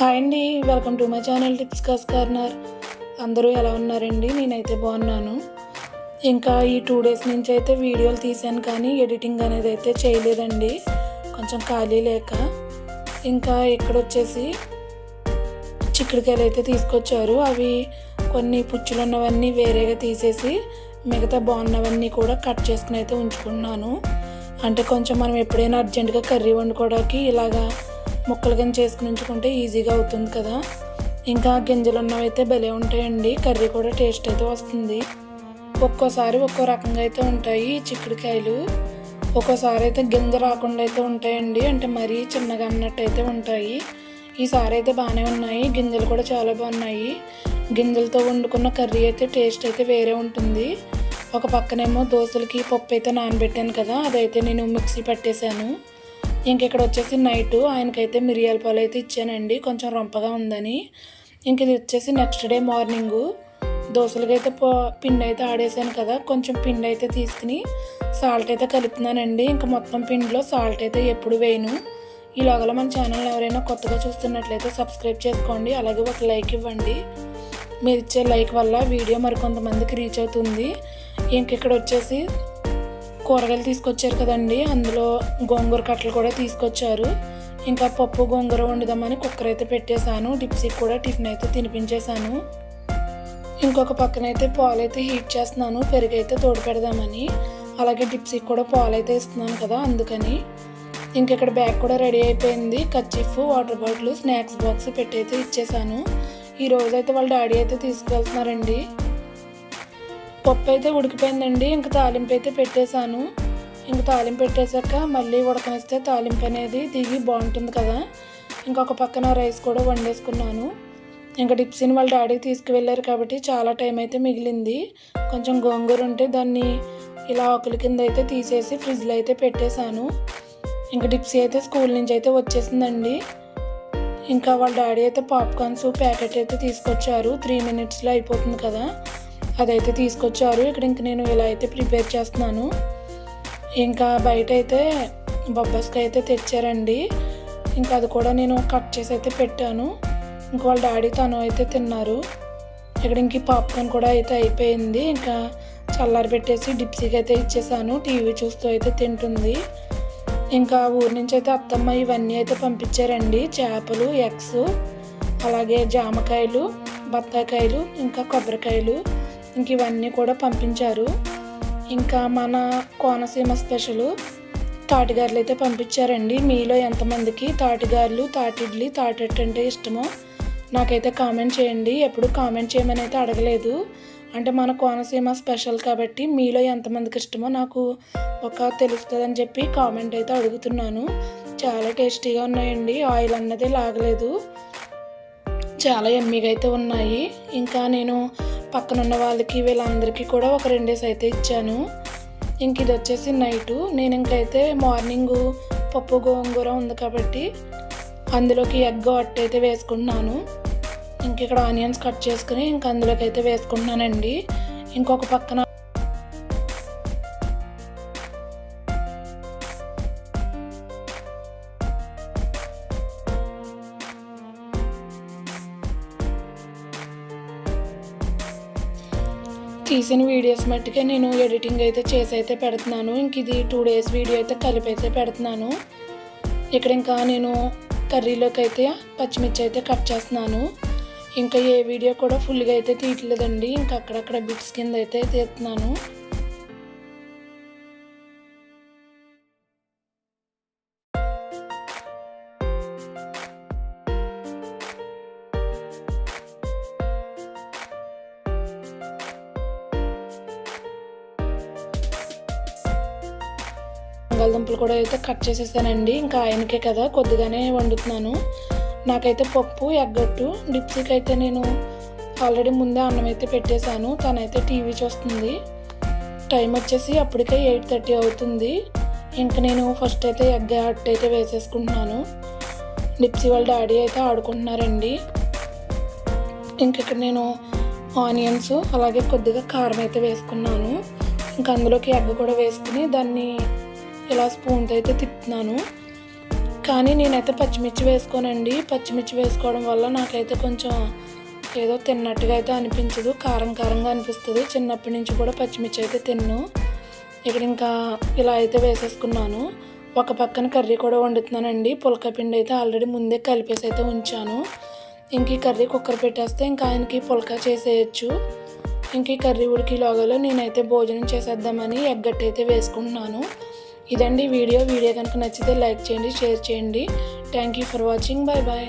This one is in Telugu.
హాయ్ అండి welcome to my channel tips cos corner. అందరూ ఎలా ఉన్నారండి? నేనైతే బాగున్నాను. ఇంకా ఈ టూ డేస్ నుంచి అయితే వీడియోలు తీశాను కానీ ఎడిటింగ్ అనేది అయితే చేయలేదండి. కొంచెం ఖాళీ లేక. ఇంకా ఇక్కడ వచ్చేసి చిక్కుడుకాయలు అయితే తీసుకొచ్చారు. అవి కొన్ని పుచ్చులు ఉన్నవన్నీ వేరేగా తీసేసి మిగతా బాగున్నవన్నీ కూడా కట్ చేసుకుని అయితే ఉంచుకున్నాను. అంటే కొంచెం మనం ఎప్పుడైనా అర్జెంటుగా కర్రీ వండుకోవడానికి ఇలాగా ముక్కలు కింద చేసుకుని ఉంచుకుంటే ఈజీగా అవుతుంది కదా. ఇంకా గింజలు ఉన్నవైతే భలే ఉంటాయండి. కర్రీ కూడా టేస్ట్ అయితే వస్తుంది. ఒక్కోసారి ఒక్కో రకంగా అయితే ఉంటాయి చిక్కుడుకాయలు. ఒక్కోసారి అయితే గింజ రాకుండా అయితే ఉంటాయండి. అంటే మరీ చిన్నగా అన్నట్టు అయితే ఉంటాయి. ఈసారి అయితే బాగానే ఉన్నాయి. గింజలు కూడా చాలా బాగున్నాయి. గింజలతో వండుకున్న కర్రీ అయితే టేస్ట్ అయితే వేరే ఉంటుంది. ఒక పక్కనేమో దోశలకి పప్పు అయితే నానబెట్టాను కదా. అదైతే నేను మిక్సీ పట్టేశాను. ఇంక ఇక్కడ వచ్చేసి నైట్ ఆయనకైతే మిరియాల పాలు అయితే ఇచ్చానండి. కొంచెం రొంపగా ఉందని. ఇంక ఇది వచ్చేసి నెక్స్ట్ డే మార్నింగు. దోశలకైతే అయితే పిండి అయితే ఆడేసాను కదా కొంచెం పిండి అయితే తీసుకుని సాల్ట్ అయితే కలుపుతున్నానండి. ఇంకా మొత్తం పిండిలో సాల్ట్ అయితే ఎప్పుడు వేయను. ఈలోగల మన ఛానల్ ఎవరైనా కొత్తగా చూస్తున్నట్లయితే సబ్స్క్రైబ్ చేసుకోండి. అలాగే ఒక లైక్ ఇవ్వండి. మీరు ఇచ్చే లైక్ వల్ల వీడియో మరికొంతమందికి రీచ్ అవుతుంది. ఇంక ఇక్కడ వచ్చేసి కూరగాయలు తీసుకొచ్చారు కదండి. అందులో గోంగూర కట్టలు కూడా తీసుకొచ్చారు. ఇంకా పప్పు గోంగూర వండుదామని కుక్కర్ అయితే పెట్టేశాను. డిప్సీకి కూడా టిఫిన్ అయితే తినిపించేశాను. ఇంకొక పక్కన అయితే పాలు అయితే హీట్ చేస్తున్నాను. పెరుగు అయితే తోడు పెడదామని. అలాగే డిప్సీకి కూడా పాలు అయితే ఇస్తున్నాను కదా అందుకని. ఇంక ఇక్కడ బ్యాగ్ కూడా రెడీ అయిపోయింది. Kerchief water bottle snacks box పెట్టి అయితే ఇచ్చేసాను ఈ అయితే వాళ్ళ డాడీ అయితే తీసుకెళ్తున్నారండి పప్పు అయితే ఉడికిపోయిందండి. ఇంకా తాలింపు అయితే పెట్టేశాను. ఇంకా తాలింపు పెట్టేశాక మళ్ళీ ఉడకనిస్తే తాలింపు అనేది దిగి బాగుంటుంది కదా. ఇంకొక పక్కన రైస్ కూడా వండేసుకున్నాను. ఇంకా డిప్సిని వాళ్ళ డాడీకి తీసుకువెళ్ళారు కాబట్టి చాలా టైం అయితే మిగిలింది. కొంచెం గోంగూర ఉంటే దాన్ని ఇలా ఆకుల కింద అయితే తీసేసి ఫ్రిడ్జ్లో అయితే పెట్టేశాను. ఇంకా డిప్సీ అయితే స్కూల్ నుంచి అయితే వచ్చేసిందండి. ఇంకా వాళ్ళ డాడీ అయితే పాప్కార్న్స్ ప్యాకెట్ అయితే తీసుకొచ్చారు. త్రీ మినిట్స్లో అయిపోతుంది కదా. అదైతే తీసుకొచ్చారు. ఇక్కడ ఇంక నేను ఇలా అయితే ప్రిపేర్ చేస్తున్నాను. ఇంకా బయట అయితే బొబ్బస్కాయ అయితే తెచ్చారండి. ఇంకా అది కూడా నేను కట్ చేసి అయితే పెట్టాను. ఇంక వాళ్ళ డాడీ తను అయితే తిన్నారు. ఇక్కడ ఇంక పాప్కార్న్ కూడా అయితే అయిపోయింది. ఇంకా చల్లారి పెట్టేసి డిప్సీకి అయితే ఇచ్చేసాను. టీవీ చూస్తూ అయితే తింటుంది. ఇంకా ఊరి నుంచి అయితే అత్తమ్మ ఇవన్నీ అయితే పంపించారండి. చేపలు ఎగ్స్ అలాగే జామకాయలు బత్తాకాయలు ఇంకా కొబ్బరికాయలు. ఇంక ఇవన్నీ కూడా పంపించారు. ఇంకా మన కోనసీమ స్పెషల్ తాటిగారులు అయితే పంపించారండి. మీలో ఎంతమందికి తాటిగారులు తాటిడ్లీ తాటెట్టు అంటే ఇష్టమో నాకైతే కామెంట్ చేయండి. ఎప్పుడు కామెంట్ చేయమని అయితే అడగలేదు. అంటే మన కోనసీమ స్పెషల్ కాబట్టి మీలో ఎంతమందికి ఇష్టమో నాకు ఒక తెలుస్తుందని చెప్పి కామెంట్ అయితే అడుగుతున్నాను. చాలా టేస్టీగా ఉన్నాయండి. ఆయిల్ అన్నది లాగలేదు. చాలా ఎమ్మిగా అయితే ఉన్నాయి. ఇంకా నేను పక్కన ఉన్న వాళ్ళకి వీళ్ళందరికీ కూడా ఒక రెండేసి అయితే ఇచ్చాను. ఇంక ఇది వచ్చేసి నైటు. నేను ఇంకైతే మార్నింగ్ పప్పు గోంగూర ఉంది కాబట్టి అందులోకి ఎగ్ అట్టు అయితే వేసుకుంటున్నాను. ఇంక ఇక్కడ ఆనియన్స్ కట్ చేసుకుని ఇంక అందులోకి అయితే వేసుకుంటున్నానండి. ఇంకొక పక్కన తీసిన వీడియోస్ మట్టుకే నేను ఎడిటింగ్ అయితే చేసి అయితే పెడుతున్నాను. ఇంక ఇది టూ డేస్ వీడియో అయితే కలిపి అయితే పెడుతున్నాను. ఇక్కడ ఇంకా నేను కర్రీలోకి అయితే పచ్చిమిర్చి అయితే కట్ చేస్తున్నాను. ఇంకా ఏ వీడియో కూడా ఫుల్గా అయితే తీయట్లేదండి. ఇంకా అక్కడక్కడ బిట్స్ కింద అయితే తీస్తున్నాను. బంగాళదుంపలు కూడా అయితే కట్ చేసేసానండి. ఇంకా ఆయనకే కదా కొద్దిగానే వండుతున్నాను. నాకైతే పప్పు ఎగ్గట్టు డిప్సీకి అయితే నేను ఆల్రెడీ ముందే అన్నం అయితే పెట్టేశాను. తనైతే టీవీ చూస్తుంది. టైం వచ్చేసి అప్పటికే ఎయిట్ థర్టీ అవుతుంది. ఇంకా నేను ఫస్ట్ అయితే ఎగ్గ అట్టు అయితే వేసేసుకుంటున్నాను. డిప్సీ వాళ్ళ డాడీ అయితే ఆడుకుంటున్నారండి. ఇంక ఇక్కడ నేను ఆనియన్స్ అలాగే కొద్దిగా కారం అయితే వేసుకున్నాను. ఇంకా అందులోకి ఎగ్ కూడా వేసుకుని దాన్ని ఇలా స్పూన్తో అయితే తిప్పుతున్నాను. కానీ నేనైతే పచ్చిమిర్చి వేసుకోనండి. పచ్చిమిర్చి వేసుకోవడం వల్ల నాకైతే కొంచెం ఏదో తిన్నట్టుగా అయితే అనిపించదు. కారం కారంగా అనిపిస్తుంది. చిన్నప్పటి నుంచి కూడా పచ్చిమిర్చి అయితే తిన్ను. ఇక్కడ ఇంకా ఇలా అయితే వేసేసుకున్నాను. ఒక పక్కన కర్రీ కూడా వండుతున్నానండి. పులక పిండి అయితే ఆల్రెడీ ముందే కలిపేసి అయితే ఉంచాను. ఇంక ఈ కర్రీ కుక్కర్ పెట్టేస్తే ఇంకా ఆయనకి పులక చేసేయచ్చు. ఇంక ఈ కర్రీ ఉడికి లోగలో నేనైతే భోజనం చేసేద్దామని ఎగ్గట్టు అయితే వేసుకుంటున్నాను. ఇదండి వీడియో. వీడియో కనుక నచ్చితే లైక్ చేయండి షేర్ చేయండి. Thank you for watching bye bye